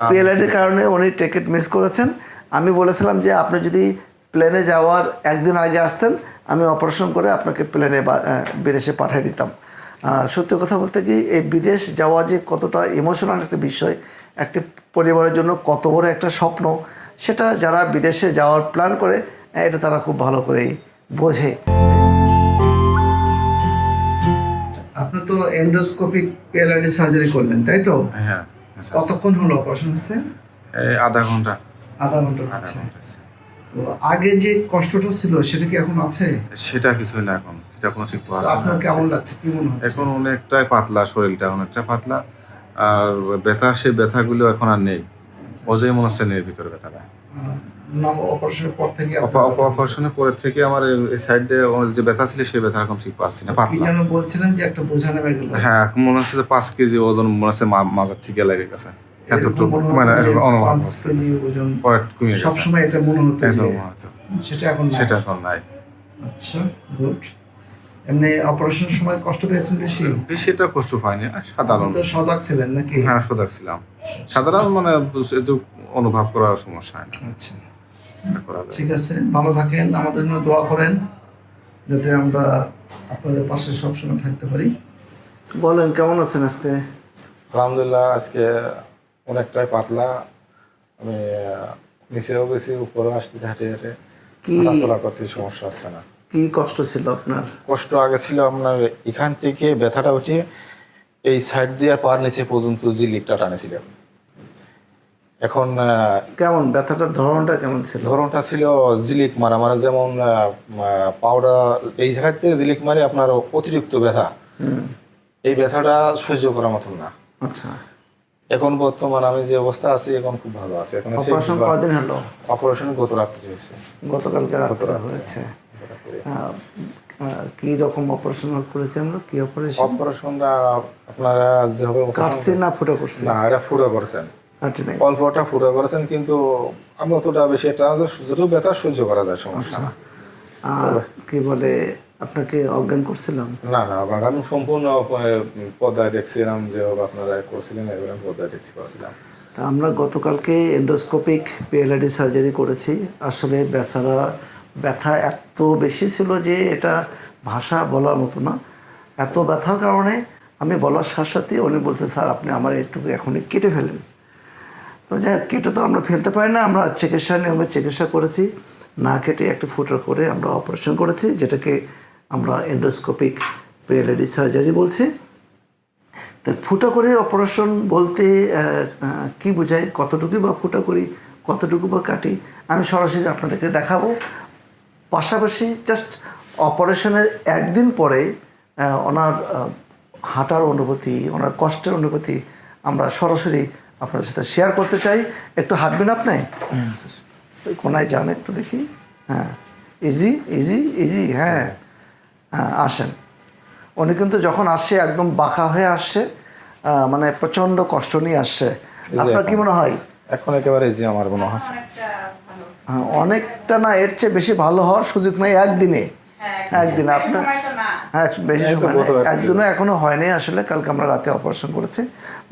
পিএলআইডির কারণে উনি ticket miss করেছেন। আমি বলেছিলাম যে আপনি যদি প্লেনে যাওয়ার একদিন আগে আসতেন আমি অপারেশন করে আপনাকে প্লেনে বা- বিদেশে পাঠিয়ে দিতাম। সত্যি কথা বলতে কি এই বিদেশ যাওয়া যে কতটা ইমোশনাল একটা বিষয় একটি পরিবারের জন্য কত বড় একটা স্বপ্ন সেটা যারা বিদেশে যাওয়ার প্ল্যান করে এটা তারা খুব ভালো করেই বোঝে। আপনি তো এন্ডোস্কোপিক পিএলআইডি সার্জারি করলেন তাই তো? হ্যাঁ। কতক্ষণ হলো অপারেশন হচ্ছে? আধা ঘণ্টা। আধা ঘণ্টা আধা ঘণ্টা আছে। তো আগে যে কষ্টটা ছিল সেটা কি এখন আছে? সেটা কিছুই না এখন। সেটা কোনো ঠিক আছে আপনার কেমন লাগছে? কি মনে হচ্ছে? এখন অনেকটাই পাতলা শরীরটা অনেকটা পাতলা। আর ব্যথা সেই ব্যথাগুলো এখন আর নেই। অজয় মনে হচ্ছে নেই ভিতরে ব্যথাটা। নাম অপারেশনের পর থেকে অপারেশনের পরের থেকে আমার এই- সাইডে যে ব্যথা ছিল সেই ব্যথা এখন ঠিক পাচ্ছি না পাতলা। যেন বলছিলেন যে একটা বোঝা গেল। হ্যাঁ এখন মনে হচ্ছে যে পাঁচ কেজি ওজন মনে হচ্ছে মাজার থেকে লেগে গেছে। এতটুকু মানে এরকম কমে গেছে। সবসময় এটা মনে হতো। সেটা এখন সেটা এখন নাই। আচ্ছা গুড এমনি অপারেশনের সময় কষ্ট পেয়েছেন বেশি? বেশিটা কষ্ট পাইনি সাধারণ তো সজাগ ছিলেন নাকি? হ্যাঁ সজাগ ছিলাম। সাধারণ মানে একটু অনুভব করার সমস্যা হয় না। আচ্ছা। ঠিক আছে ভালো থাকেন আমাদের জন্য দোয়া করেন যাতে আমরা আপনাদের পাশে সবসময় থাকতে পারি। বলেন কেমন আছেন আজকে? আলহামদুলিল্লাহ আজকে অনেকটাই পাতলা। আমি নিচেও গেছি উপরেও আসতেছি হাঁটে হাঁটে। কি হাঁটাচলা করতে সমস্যা হচ্ছে না। কি কষ্ট ছিল আপনার? কষ্ট আগে ছিল আপনার এখান থেকে ব্যথাটা উঠিয়ে এই সাইড দিয়ে পার নিচে পর্যন্ত যে লিকটা টানেছিল। এখন কেমন? ব্যথাটার ধরনটা কেমন ছিল? ধরনটা ছিল জিলিক মারা। মানে যেমন পাউডার এই জায়গা থেকে জিলিক মারে আপনার অতিরিক্ত ব্যথা। এই ব্যথাটা সহ্য করার মতন না। আচ্ছা। এখন বর্তমান আমি যে অবস্থা আছি এখন খুব ভালো আছে। এখন অপারেশন কদিন হলো? অপারেশন গত রাত্রে হয়েছে। গতকালকে রাত্রে। হয়েছে। কি রকম অপারেশন করেছে আমরা? কি অপারেশন অপারেশনটা আপনারা যেভাবে কাটছে না ফুটো করছে? না এটা ফুটো করেছেন। অল্পটা ফুটো করেছেন কিন্তু আমি অতটা বেশি এটা যত ব্যথা সহ্য করা যায় সমস্যা না। আর কি বলে আপনাকে অজ্ঞান করছিলাম? না না আমি সম্পূর্ণ পর্দায় দেখছিলাম যেভাবে আপনারা করছিলেন এগুলো পর্দায় দেখতে পাচ্ছিলাম। তা আমরা গতকালকে এন্ডোস্কোপিক পিএলআইডি সার্জারি করেছি। আসলে বেচারা ব্যথা এত বেশি ছিল যে এটা ভাষা বলার মতো না। এত ব্যথার কারণে আমি বলার সাথে সাথে উনি বলছে, স্যার, আপনি আমার একটু এখনই কেটে ফেলেন। তো যাই কেটে তো আমরা ফেলতে পারি না। আমরা চিকিৎসা নিয়মে চিকিৎসা করেছি। না কেটে একটা ফুটার করে আমরা অপারেশন করেছি, যেটাকে আমরা এন্ডোস্কোপিক পিএলআইডি সার্জারি বলছি। তো ফুটা করে অপারেশন বলতে কি বোঝায়, কতটুকু বা ফুটা করি, কতটুকু বা কাটি, আমি সরাসরি আপনাদেরকে দেখাবো। পাশাপাশি জাস্ট অপারেশনের একদিন পরে ওনার হাঁটার অনুভূতি ওনার কষ্টের অনুভূতি আমরা সরাসরি আপনার সাথে শেয়ার করতে চাই। একটু হাঁটবেন আপনি? ওই কোনায় যান একটু দেখি। হ্যাঁ ইজি ইজি ইজি হ্যাঁ। হ্যাঁ আসেন। উনি কিন্তু যখন আসছে একদম বাঁকা হয়ে আসছে মানে প্রচণ্ড কষ্ট নিয়ে আসছে আপনার কি মনে হয়? এখন একেবারে ইজি আমার মনে হয় হ্যাঁ, অনেকটা না এর চেয়ে বেশি ভালো হওয়ার সুযোগ নেই একদিনে। একদিনে। আপনার হ্যাঁ বেশি সময় নেই। একদিনও এখনও হয়নি আসলে কালকে আমরা রাতে অপারেশন করেছি।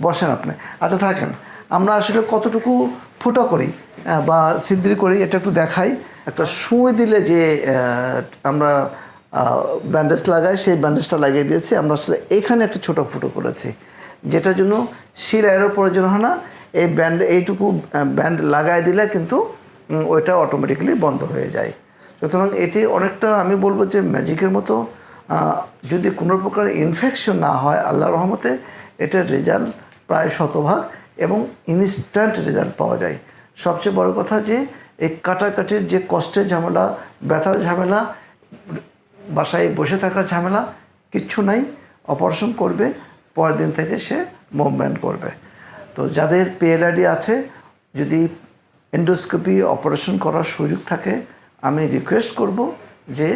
বসেন আপনি। আচ্ছা থাকেন। আমরা আসলে কতটুকু ফুটো করি বা সিদ্ধি করি এটা একটু দেখাই। একটা সুই দিলে যে আমরা ব্যান্ডেজ লাগাই সেই ব্যান্ডেজটা লাগিয়ে দিয়েছি। আমরা আসলে এখানে একটা ছোটো ফুটো করেছি। যেটার জন্য শিরায়েরও প্রয়োজন হয় না। এই ব্যান্ড এইটুকু ব্যান্ড লাগাই দিলে কিন্তু ওইটা অটোমেটিক্যালি বন্ধ হয়ে যায়। সুতরাং এটি অনেকটা আমি বলব যে ম্যাজিকের মতো। যদি কোনো প্রকার ইনফেকশন না হয় আল্লাহ রহমতে এটার রেজাল্ট প্রায় শতভাগ এবং ইনস্ট্যান্ট রেজাল্ট পাওয়া যায়। সবচেয়ে বড় কথা যে, এই কাটাকাটির যে কষ্টের ঝামেলা, ব্যথার ঝামেলা, বাসায় বসে থাকার ঝামেলা, কিচ্ছু নাই। অপারেশন করবে, পরের দিন থেকে সে মুভমেন্ট করবে। তো যাদের পিএলআইডি আছে, যদি এন্ডোস্কোপি অপারেশন করার সুযোগ থাকে আমি রিকোয়েস্ট করব যে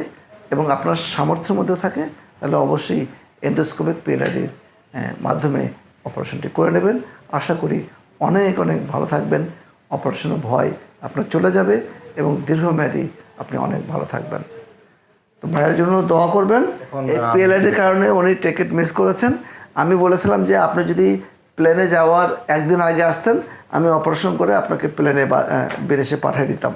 এবং আপনার সামর্থ্যের মধ্যে থাকে তাহলে অবশ্যই এন্ডোস্কোপিক পিএলআইডির মাধ্যমে অপারেশনটি করে নেবেন। আশা করি অনেক অনেক ভালো থাকবেন। অপারেশনের ভয় আপনার চলে যাবে এবং দীর্ঘমেয়াদী আপনি অনেক ভালো থাকবেন। তো ভাইয়ের জন্য দোয়া করবেন। এই পিএলআইডির কারণে উনি টিকিট মিস করেছেন। আমি বলেছিলাম যে আপনি যদি প্লেনে যাওয়ার একদিন আগে আসতেন, আমি অপারেশন করে আপনাকে প্লেনে বিদেশে পাঠিয়ে দিতাম।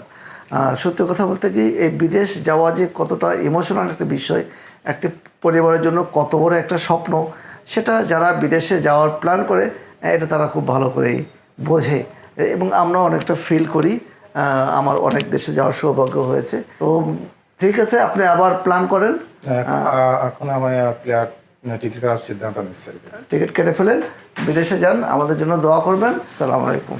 সত্যি কথা বলতে কি, এই বিদেশ যাওয়া যে কতটা ইমোশনাল একটা বিষয়, একটি পরিবারের জন্য কত বড় একটা স্বপ্ন, সেটা যারা বিদেশে যাওয়ার প্ল্যান করে এটা তারা খুব ভালো করেই বোঝে। এবং আমরা অনেকটা ফিল করি আমার অনেক দেশে যাওয়ার সৌভাগ্য হয়েছে। তো ঠিক আছে, আপনি আবার প্ল্যান করেন। এখন- আ- এখন আমি প্লেয়ার টিকিট করার সিদ্ধান্ত নিচ্ছে। টিকিট কেটে ফেলেন। বিদেশে যান আমাদের জন্য দোয়া করবেন। সালাম আলাইকুম।